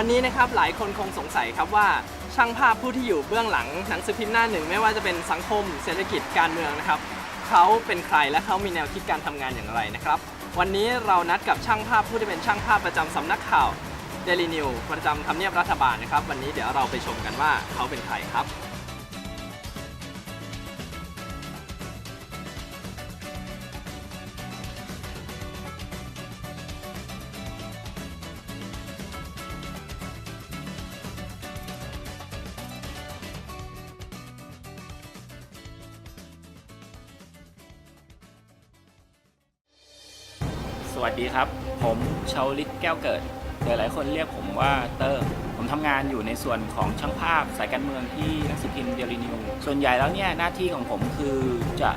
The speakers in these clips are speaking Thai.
วันนี้นะครับหลายคนคงสงสัยครับว่าช่างภาพผู้ที่อยู่เบื้องหลังหนังสือพิมพ์หน้าหนึ่ง ไม่ว่าจะเป็นสังคมเศรษฐกิจการเมืองนะครับเขาเป็นใครและเขามีแนวคิดการทำงานอย่างไรนะครับ วันนี้เรานัดกับช่างภาพผู้ที่เป็นช่างภาพประจำสำนักข่าวเดลีนิวประจำทำเนียบรัฐบาลนะครับ วันนี้เดี๋ยวเราไปชมกันว่าเขาเป็นใครครับ วัสดีครับ ผมชาวลิตแก้วเกิดหลายคนเรียกผมว่าเตอร์ ผมทำงานอยู่ในส่วนของช่างภาพสายการเมืองที่หนังสือพิมพ์เดลินิวส่วนใหญ่แล้วเนี่ยหน้าที่ของผมคือจะ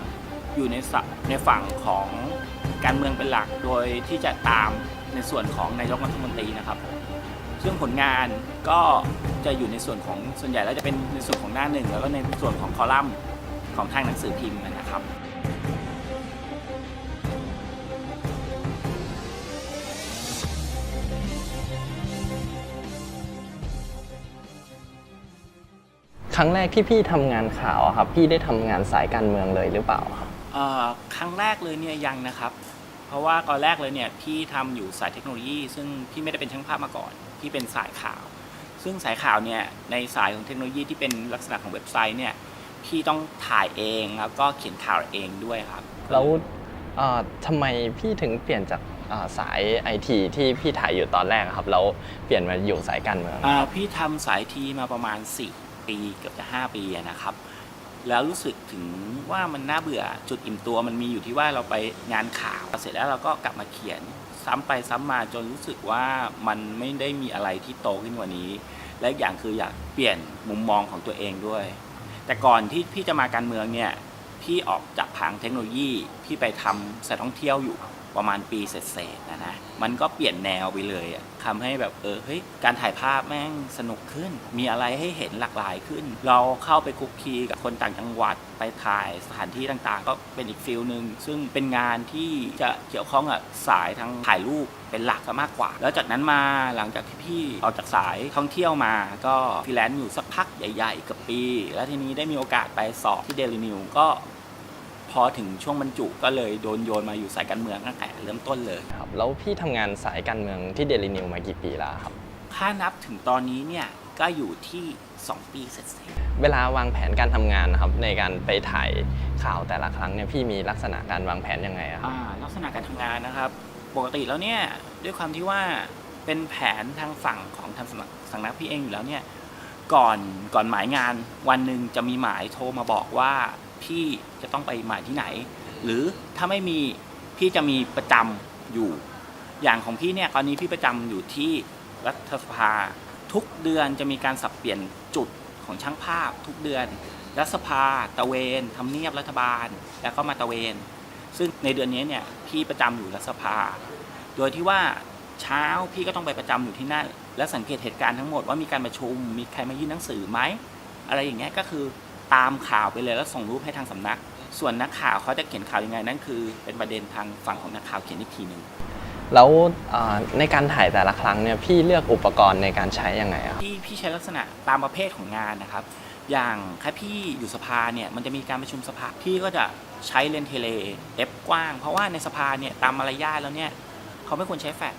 อยู่ในสะในฝั่งของการเมืองเป็นหลัก โดยที่จะตามในส่วนของนายกรัฐมนตรีนะครับผมซึ่งผลงานก็จะอยู่ในส่วนของส่วนใหญ่แล้วจะเป็นในส่วนของหน้าหนึ่งแล้วก็ในส่วนของคอลัมน์ของทางหนังสือพิมพ์นะครับ รั้งแรกที่พี่ทำงานข่าวอะครับ พี่ได้ทำงานสายการเมืองเลยหรือเปล่าครับ เอ่อครั้งแรกเลยเนี่ยยังนะครับ เพราะว่าตอนแรกเลยเนี่ยพี่ทำอยู่สายเทคโนโลยี ซึ่งพี่ไม่ได้เป็นช่างภาพมาก่อนพี่เป็นสายข่าว ซึ่งสายข่าวเนี่ยในสายของเทคโนโลยีที่เป็นลักษณะของเว็บไซต์เนี่ยพี่ต้องถ่ายเองแล้วก็เขียนข่าวเองด้วยครับ แล้วเอ่อทำไมพี่ถึงเปลี่ยนจากเอ่อสายไอทีที่พี่ถ่ายอยู่ตอนแรกอะครับแล้วเปลี่ยนมาอยู่สายการเมือง อ่าพี่ทำสายทีมาประมาณ 4 ปีเกือบจะ5ปีนะครับ แล้วรู้สึกถึงว่ามันน่าเบื่อจุดอิ่มตัวมันมีอยู่ที่ว่าเราไปงานข่าวเสร็จแล้วเราก็กลับมาเขียนซ้ำไปซ้ำมาจนรู้สึกว่ามันไม่ได้มีอะไรที่โตขึ้นกว่านี้ และอีกอย่างคืออยากเปลี่ยนมุมมองของตัวเองด้วย แต่ก่อนที่พี่จะมาการเมืองเนี่ยพี่ออกจากทางเทคโนโลยีพี่ไปทำสายท่องเที่ยวอยู่ ประมาณปีเศษๆนะนะมันก็เปลี่ยนแนวไปเลยอะทำให้แบบเออเฮ้ยการถ่ายภาพแม่งสนุกขึ้น มีอะไรให้เห็นหลากหลายขึ้น เราเข้าไปคุกคีกับคนต่างจังหวัดไปถ่ายสถานที่ต่างๆ ก็เป็นอีกฟิลหนึ่งซึ่งเป็นงานที่จะเกี่ยวข้องกับสายทางถ่ายรูปเป็นหลักมากกว่า แล้วจากนั้นมาหลังจากที่พี่ออกจากสายท่องเที่ยวมา ก็ฟรีแลนซ์อยู่สักพักใหญ่ๆเกับปี แล้วทีนี้ได้มีโอกาสไปสอบที่เดลินิวก็ พอถึงช่วงบรรจุก็เลยโดนโยนมาอยู่สายการเมืองตั้งแต่เริ่มต้นเลยครับแล้วพี่ทำงานสายการเมืองที่เดลินิวมากี่ปีแล้วครับถ้านับถึงตอนนี้เนี่ยก็อยู่ที่ 2 ปีเสร็จเวลาวางแผนการทำงานนะครับในการไปถ่ายข่าวแต่ละครั้งเนี่ยพี่มีลักษณะการวางแผนยังไงอะๆครับอ่าลักษณะการทำงานนะครับ ปกติแล้วเนี่ยด้วยความที่ว่าเป็นแผนทางฝั่งของทางสำนักสำนักพี่เองอยู่แล้วเนี่ยก่อนก่อนหมายงานวันหนึ่งจะมีหมายโทรมาบอกว่า พี่จะต้องไปหมายที่ไหน หรือถ้าไม่มีพี่จะมีประจำอยู่ อย่างของพี่เนี่ยตอนนี้พี่ประจำอยู่ที่รัฐสภาทุกเดือนจะมีการสับเปลี่ยนจุดของช่างภาพทุกเดือนรัฐสภาตะเวนทำเนียบรัฐบาล แล้วก็มาตะเวน ซึ่งในเดือนนี้เนี่ยพี่ประจำอยู่รัฐสภา โดยที่ว่าเช้าพี่ก็ต้องไปประจำอยู่ที่นั่นและสังเกตเหตุการณ์ทั้งหมดว่ามีการประชุมมีใครมายื่นหนังสือไหมอะไรอย่างเงี้ยก็คือ ตามข่าวไปเลยแล้วส่งรูปให้ทางสำนัก ส่วนนักข่าวเขาจะเขียนข่าวยังไงนั่นคือ เป็นประเด็นทางฝั่งของนักข่าวเขียนอีกทีหนึ่งแล้วเอ่อในการถ่ายแต่ละครั้งเนี่ยพี่เลือกอุปกรณ์ในการใช้ยังไงอะครับที่พี่ใช้ลักษณะตามประเภทของงานนะครับ อย่างถ้าพี่อยู่สภาเนี่ยมันจะมีการประชุมสภาพี่ก็จะใช้เลนส์เทเลเอฟกว้าง เพราะว่าในสภาเนี่ยตามมารยาทแล้วเนี่ยเขาไม่ควรใช้แฟลช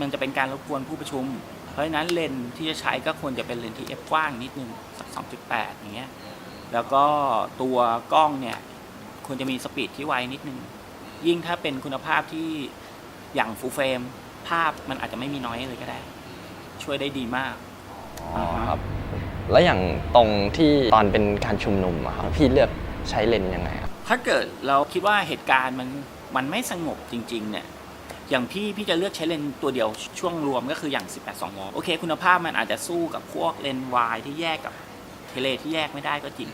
มันจะเป็นการรบกวนผู้ประชุม เพราะฉะนั้นเลนส์ที่จะใช้ก็ควรจะเป็นเลนส์ที่เอฟกว้างนิดนึงสัก2.8 อย่างเงี้ย แล้วก็ตัวกล้องเนี่ยควรจะมีสปีดที่ไวนิดนึง ยิ่งถ้าเป็นคุณภาพที่อย่างฟูลเฟรมภาพมันอาจจะไม่มีน้อยเลยก็ได้ ช่วยได้ดีมากอ๋อครับ แล้วอย่างตรงที่ตอนเป็นการชุมนุมอะครับพี่เลือกใช้เลนส์ยังไงครับถ้าเกิดเราคิดว่าเหตุการณ์มันมันไม่สงบจริง ๆ เนี่ย อย่างพี่พี่จะเลือกใช้เลนส์ตัวเดียวช่วงรวมก็คืออย่าง 18 2 0โอเค คุณภาพมันอาจจะสู้กับพวกเลนส์วายที่แยกกับเทเลที่แยกไม่ได้ก็จริง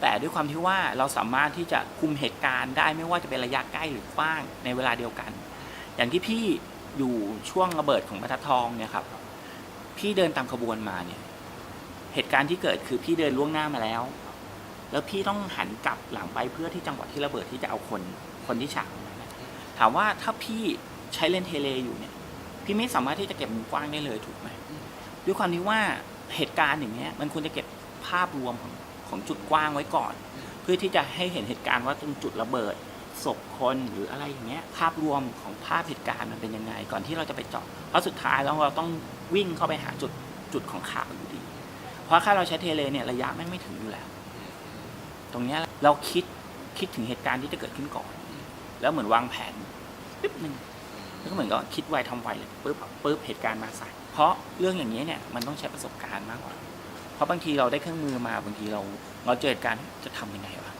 แต่ด้วยความที่ว่าเราสามารถที่จะคุมเหตุการณ์ได้ไม่ว่าจะเป็นระยะใกล้หรือกว้างในเวลาเดียวกัน อย่างที่พี่อยู่ช่วงระเบิดของบรรทัดทองเนี่ยครับพี่เดินตามขบวนมาเนี่ยเหตุการณ์ที่เกิดคือพี่เดินล่วงหน้ามาแล้ว แล้วพี่ต้องหันกลับหลังไปเพื่อที่จังหวะที่ระเบิดที่จะเอาคนคนที่ฉากถามว่าถ้าพี่ ใช้เลนเทเลอยู่เนี่ย พี่ไม่สามารถที่จะเก็บมุมกว้างได้เลยถูกไหมด้วยความที่ว่าเหตุการณ์อย่างเงี้ย มันควรจะเก็บภาพรวมของของจุดกว้างไว้ก่อน เพื่อที่จะให้เห็นเหตุการณ์ว่าตรงจุดระเบิดศพคนหรืออะไรอย่างเงี้ย ภาพรวมของภาพเหตุการณ์มันเป็นยังไง ก่อนที่เราจะไปเจาะเพราะสุดท้ายแล้วเราต้องวิ่งเข้าไปหาจุดจุดของข่าวอยู่ดี เพราะถ้าเราใช้เทเลเนี่ยระยะแม่งไม่ถึงอยู่แล้ว ตรงเนี้ยเราคิดคิดถึงเหตุการณ์ที่จะเกิดขึ้นก่อน แล้วเหมือนวางแผนปึ๊บหนึ่ง แล้วก็เหมือนก็คิดไวทำไวเลยปึ๊บปึ๊บเหตุการณ์มาใส่เพราะเรื่องอย่างนี้ยเนี่ยมันต้องใช้ประสบการณ์มากกว่า เพราะบางทีเราได้เครื่องมือมาบางทีเราเราเจอเหตุการณ์จะทำยังไงวะ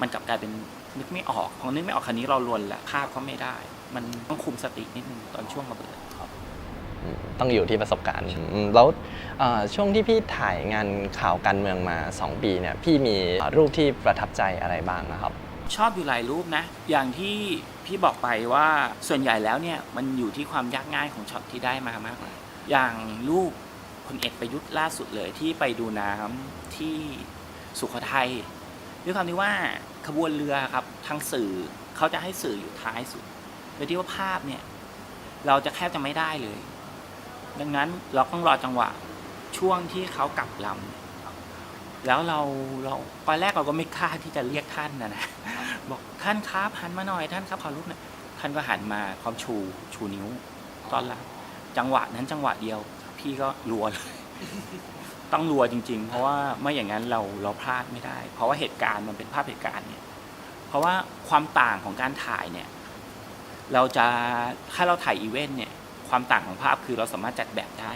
มันกลับกลายเป็นนึกไม่ออกพอนึกไม่ออกคันนี้เราลวนละภาพก็ไม่ได้ มันต้องคุมสตินิดนึงตอนช่วงระเบิดอืมต้องอยู่ที่ประสบการณ์อืมแล้วเอ่อช่วงที่พี่ถ่ายงานข่าวการเมืองมา 2 ปีเนี่ยพี่มีรูปที่ประทับใจอะไรบ้างนะครับ ชอบอยู่หลายรูปนะ อย่างที่ พี่บอกไปว่าส่วนใหญ่แล้วเนี่ยมันอยู่ที่ความยากง่ายของช็อตที่ได้มามากกว่าอย่างรูปพลเอกประยุทธ์ล่าสุดเลยที่ไปดูน้ำที่สุโขทัยด้วยความที่ว่าขบวนเรือครับทางสื่อเขาจะให้สื่ออยู่ท้ายสุดโดยที่ว่าภาพเนี่ยเราจะแทบจะไม่ได้เลย ดังนั้นเราต้องรอจังหวะช่วงที่เขากลับลำ แล้วเราเราตอนแรกเราก็ไม่กล้าที่จะเรียกท่านนะนะบอกท่านครับหันมาหน่อยท่านครับขอรูปหน่อยท่านก็หันมาพร้อมชูชูนิ้วตอนรับจังหวะนั้นจังหวะเดียว พี่ก็รัวเลยต้องรัวจริง ๆ เพราะว่าไม่อย่างนั้นเราเราพลาดไม่ได้ เพราะว่าเหตุการณ์มันเป็นภาพเหตุการณ์เนี่ย เพราะว่าความต่างของการถ่ายเนี่ย เราจะถ้าเราถ่ายอีเวนต์เนี่ย ความต่างของภาพคือเราสามารถจัดแบบได้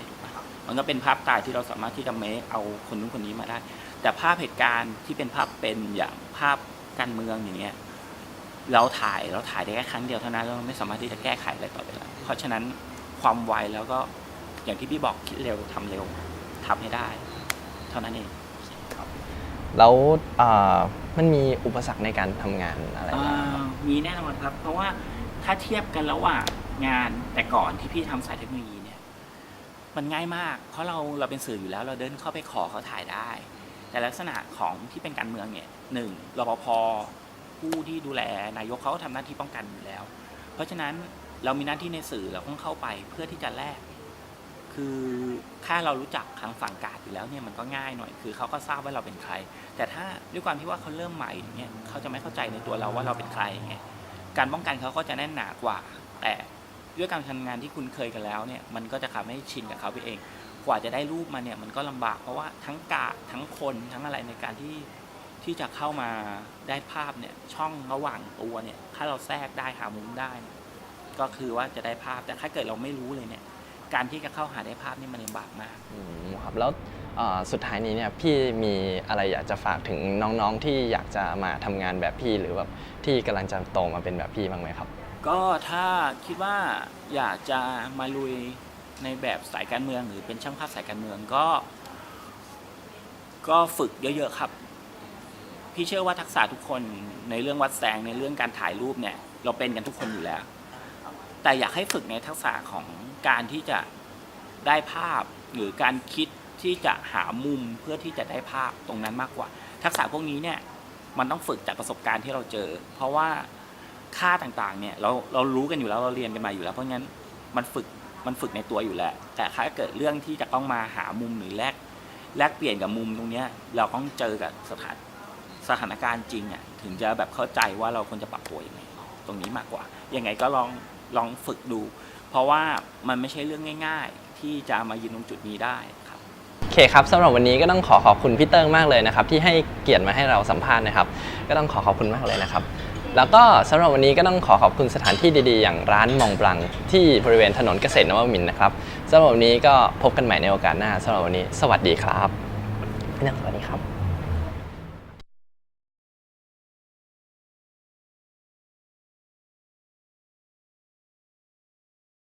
มันก็เป็นภาพตายที่เราสามารถที่จะเมคเอาคนนู้นคนนี้มาได้ แต่ภาพเหตุการณ์ที่เป็นภาพเป็นอย่างภาพการเมืองอย่างเงี้ยเราถ่ายเราถ่ายได้แค่ครั้งเดียวเท่านั้นเราไม่สามารถที่จะแก้ไขอะไรต่อไปแล้วเพราะฉะนั้นความไวแล้วก็อย่างที่พี่บอกคิดเร็วทำเร็วทำให้ได้ เท่านั้นเองแล้วเอ่อมันมีอุปสรรคในการทำงานอะไรบ้างครับอ่ามีแน่นอนครับ เพราะว่าถ้าเทียบกันระหว่างงานแต่ก่อนที่พี่ทำสายเทคโนโลยีเนี่ย มันง่ายมาก เพราะเราเราเป็นสื่ออยู่แล้ว เราเดินเข้าไปขอเขาถ่ายได้ แต่ลักษณะของที่เป็นการเมืองเนี่ยหนึ่งรปภผู้ที่ดูแลนายกเขาก็ทำหน้าที่ป้องกันอยู่แล้ว เพราะฉะนั้นเรามีหน้าที่ในสื่อเราต้องเข้าไปเพื่อที่จะแลกคือถ้าเรารู้จักทางฝั่งกาดอยู่แล้วเนี่ยมันก็ง่ายหน่อย คือเขาก็ทราบว่าเราเป็นใคร แต่ถ้าด้วยความที่ว่าเขาเริ่มใหม่อย่างเงี้ยเขาจะไม่เข้าใจในตัวเราว่าเราเป็นใครอย่างเงี้ยการป้องกันเขาก็จะแน่นหนากว่า แต่ด้วยการทำงานที่คุณเคยกันแล้วเนี่ยมันก็จะทำให้ชินกับเขาไปเอง กว่าจะได้รูปมาเนี่ยมันก็ลำบากเพราะว่าทั้งกาดทั้งคนทั้งอะไรในการที่ที่จะเข้ามาได้ภาพเนี่ยช่องระหว่างตัวเนี่ยถ้าเราแทรกได้หามุมได้เนี่ยก็คือว่าจะได้ภาพแต่ถ้าเกิดเราไม่รู้เลยเนี่ยการที่จะเข้าหาได้ภาพนี่มันลำบากมากอืมครับแล้วเอ่อสุดท้ายนี้เนี่ยพี่มีอะไรอยากจะฝากถึงน้องๆที่อยากจะมาทำงานแบบพี่หรือแบบที่กำลังจะโตมาเป็นแบบพี่บ้างไหมครับ ก็ถ้าคิดว่าอยากจะมาลุย ในแบบสายการเมืองหรือเป็นช่างภาพสายการเมืองก็ ก็ฝึกเยอะๆครับ พี่เชื่อว่าทักษะทุกคนในเรื่องวัดแสงในเรื่องการถ่ายรูปเนี่ย เราเป็นกันทุกคนอยู่แล้ว แต่อยากให้ฝึกในทักษะของการที่จะได้ภาพ หรือการคิดที่จะหามุมเพื่อที่จะได้ภาพตรงนั้นมากกว่า ทักษะพวกนี้เนี่ยมันต้องฝึกจากประสบการณ์ที่เราเจอ เพราะว่าค่าต่างๆ เนี่ยเราเรารู้กันอยู่แล้วเราเรียนกันมาอยู่แล้ว เพราะงั้นมันฝึก มันฝึกในตัวอยู่แหล้วแต่ถ้าเกิดเรื่องที่จะต้องมาหามุมหรือแลกแลกเปลี่ยนกับมุมตรงเนี้ยเราต้องเจอกับสถานสถานการณ์จริงอะถึงจะแบบเข้าใจว่าเราควรจะปรับตัวยังไงตรงนี้มากกว่า ยังไงก็ลองลองฝึกดู เพราะว่ามันไม่ใช่เรื่องง่าย ๆ ที่จะมายืนตรงจุดนี้ได้ครับโอเคครับสำหรับวันนี้ก็ต้องขอขอบคุณพี่เติ้งมากเลยนะครับ ที่ให้เกียรติมาให้เราสัมภาษณ์นะครับ ก็ต้องขอขอบคุณมากเลยนะครับ แล้วก็สำหรับวันนี้ก็ต้องขอขอบคุณสถานที่ดีๆ อย่างร้านมองบลังที่บริเวณถนนเกษตรนวมินทร์นะครับสำหรับวันนี้ก็พบกันใหม่ในโอกาสหน้าสำหรับวันนี้ สวัสดีครับพี่นังสวัสดีครับ